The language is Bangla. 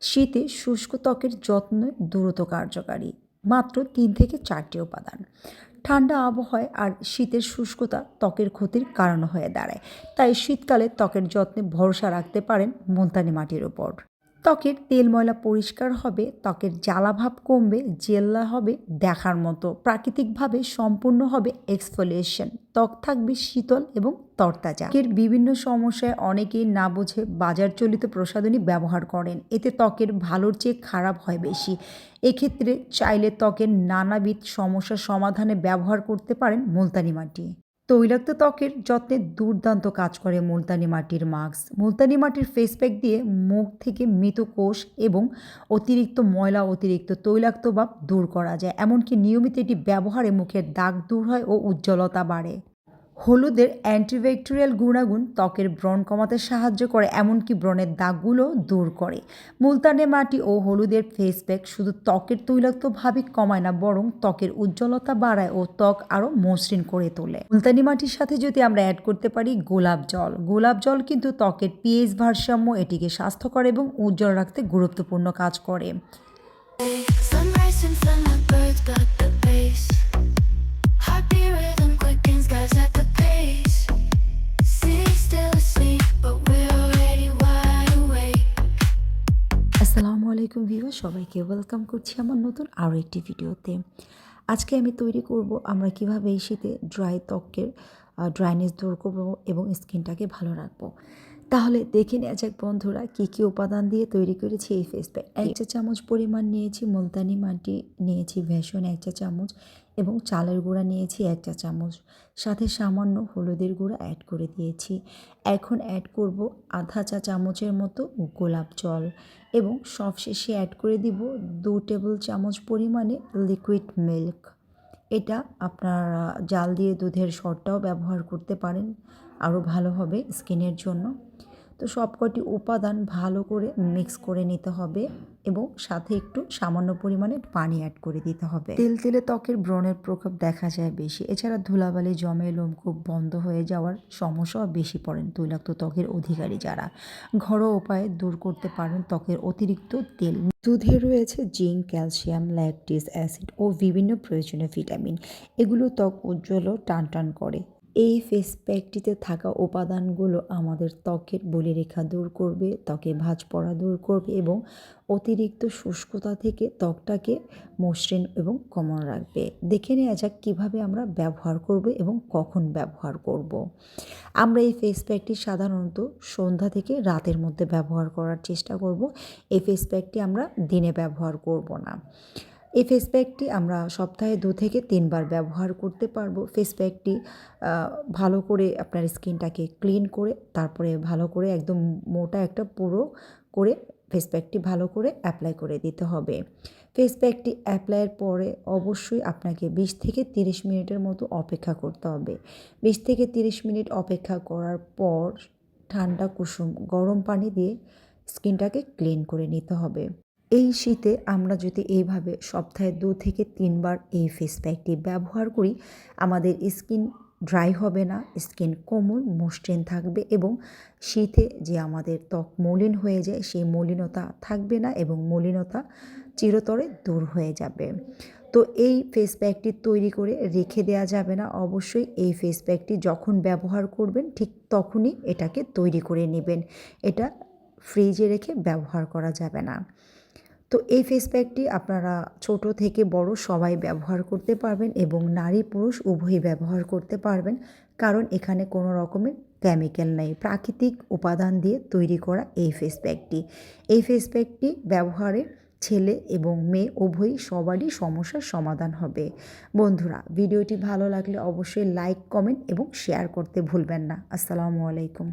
শীতে শুষ্ক ত্বকের যত্ন দ্রুত কার্যকারী, মাত্র তিন থেকে চারটি উপাদান। ঠান্ডা আবহাওয়ায় আর শীতের শুষ্কতা ত্বকের ক্ষতির কারণ হয়ে দাঁড়ায়। তাই শীতকালে ত্বকের যত্নে ভরসা রাখতে পারেন মুলতানি মাটির উপর ত্বকের তেল ময়লা পরিষ্কার হবে, ত্বকের জ্বালাভাব কমবে, জেল্লা হবে দেখার মতো। প্রাকৃতিকভাবে সম্পূর্ণ হবে এক্সফোলিয়েশন ত্বক থাকবে শীতল এবং তরতাজা। ত্বকের বিভিন্ন সমস্যায় অনেকেই না বুঝে বাজার চলিত প্রসাধনী ব্যবহার করেন। এতে ত্বকের ভালোর চেয়ে খারাপ হয় বেশি। এক্ষেত্রে চাইলে ত্বকের নানাবিধ সমস্যার সমাধানে ব্যবহার করতে পারেন মুলতানি মাটি। তৈলাক্ত ত্বকের যত্নে দুর্দান্ত কাজ করে মুলতানি মাটির মাস্ক। মুলতানি মাটির ফেস প্যাক দিয়ে মুখ থেকে মৃত কোষ এবং অতিরিক্ত ময়লা, অতিরিক্ত তৈলাক্ত ভাব দূর করা যায়। এমনকি নিয়মিত এটি ব্যবহারে মুখের দাগ দূর হয় ও উজ্জ্বলতা বাড়ে। হলুদের অ্যান্টিব্যাকটেরিয়াল গুণাগুণ ত্বকের ব্রণ কমাতে সাহায্য করে, এমনকি ব্রণের দাগগুলো দূর করে। মুলতানে মাটি ও হলুদের ফেস প্যাক শুধু ত্বকের তৈলাক্ত ভাবে কমায় না, বরং ত্বকের উজ্জ্বলতা বাড়ায় ও ত্বক আরও মসৃণ করে তোলে। মুলতানি মাটির সাথে যদি আমরা অ্যাড করতে পারি গোলাপ জল। গোলাপ জল কিন্তু ত্বকের পিএইচ ভারসাম্য, এটিকে স্বাস্থ্যকর এবং উজ্জ্বল রাখতে গুরুত্বপূর্ণ কাজ করে। Sunrise and sun like birds সবাইকে ওয়েলকাম করছি আমার নতুন আরও একটি ভিডিওতে আজকে আমি তৈরি করব আমরা কীভাবে এই শীতে ড্রাই ত্বকের ড্রাইনেস দূর করব এবং স্কিনটাকে ভালো রাখব। তাহলে দেখে নেওয়া যাক বন্ধুরা কী কী উপাদান দিয়ে তৈরি করেছি এই ফেস প্যাক এক চা চামচ পরিমাণ নিয়েছি, মুলতানি মাটি নিয়েছি ভেষন এক চা চামচ এবং চালের গুঁড়া নিয়েছি এক চা চামচ। সাথে সামান্য হলুদের গুঁড়া অ্যাড করে দিয়েছি। এখন অ্যাড করব আধা চা চামচের মতো গোলাপ জল এবং সবশেষে অ্যাড করে দিব দু টেবিল চামচ পরিমাণে লিকুইড মিল্ক এটা আপনারা জাল দিয়ে দুধের সরটাও ব্যবহার করতে পারেন। আরও ভালো হবে স্কিনের জন্য। তো সবকটি উপাদান ভালো করে মিক্স করে নিতে হবে এবং সাথে একটু সামান্য পরিমাণে পানি অ্যাড করে দিতে হবে। তেল তেলে ত্বকের ব্রণের প্রকোপ দেখা যায় বেশি। এছাড়া ধুলাবালি, জমে লোমকূপ বন্ধ হয়ে যাওয়ার সমস্যাও বেশি পড়েন তৈলাক্ত ত্বকের অধিকারী যারা। ঘরোয়া উপায়ে দূর করতে পারেন ত্বকের অতিরিক্ত তেল। দুধে রয়েছে জিঙ্ক, ক্যালসিয়াম, ল্যাকটিস, অ্যাসিড ও বিভিন্ন প্রয়োজনীয় ভিটামিন। এগুলো ত্বক উজ্জ্বল টান টান করে। এই ফেস প্যাকটিতে থাকা উপাদানগুলো আমাদের ত্বকের বলিরেখা দূর করবে, ত্বকে ভাঁজ পড়া দূর করবে এবং অতিরিক্ত শুষ্কতা থেকে ত্বকটাকে মসৃণ এবং কমন রাখবে। দেখে নেওয়া যাক কীভাবে আমরা ব্যবহার করব এবং কখন ব্যবহার করব। আমরা এই ফেস প্যাকটি সাধারণত সন্ধ্যা থেকে রাতের মধ্যে ব্যবহার করার চেষ্টা করব। এই ফেস প্যাকটি আমরা দিনে ব্যবহার করব না। এই ফেস প্যাকটি আমরা সপ্তাহে দু থেকে তিনবার ব্যবহার করতে পারব। ফেস প্যাকটি ভালো করে আপনার স্কিনটাকে ক্লিন করে, তারপরে ভালো করে একদম মোটা একটা পুরো করে ফেস প্যাকটি ভালো করে অ্যাপ্লাই করে দিতে হবে। ফেস প্যাকটি অ্যাপ্লাইয়ের পরে অবশ্যই আপনাকে বিশ থেকে তিরিশ মিনিটের মতো অপেক্ষা করতে হবে। বিশ থেকে তিরিশ মিনিট অপেক্ষা করার পর ঠান্ডা কুসুম গরম পানি দিয়ে স্কিনটাকে ক্লিন করে নিতে হবে। এই শীতে আমরা যদি এইভাবে সপ্তাহে দু থেকে তিনবার এই ফেস প্যাকটি ব্যবহার করি, আমাদের স্কিন ড্রাই হবে না স্কিন কোমল মসৃণ থাকবে এবং শীতে যে আমাদের ত্বক মলিন হয়ে যায়, সেই মলিনতা থাকবে না এবং মলিনতা চিরতরে দূর হয়ে যাবে। তো এই ফেস প্যাকটি তৈরি করে রেখে দেওয়া যাবে না। অবশ্যই এই ফেস প্যাকটি যখন ব্যবহার করবেন, ঠিক তখনই এটাকে তৈরি করে নেবেন। এটা ফ্রিজে রেখে ব্যবহার করা যাবে না। তো এই ফেস প্যাকটি আপনারা ছোট থেকে বড় সবাই ব্যবহার করতে পারবেন এবং নারী পুরুষ উভয়ই ব্যবহার করতে পারবেন। কারণ এখানে কোনো রকমের কেমিক্যাল নেই। প্রাকৃতিক উপাদান দিয়ে তৈরি করা এই ফেস প্যাকটি এই ফেস প্যাকটি ব্যবহারে ছেলে এবং মেয়ে উভয়ই সবারই সমস্যার সমাধান হবে। বন্ধুরা, ভিডিওটি ভালো লাগলে অবশ্যই লাইক কমেন্ট এবং শেয়ার করতে ভুলবেন না। আসসালামু আলাইকুম।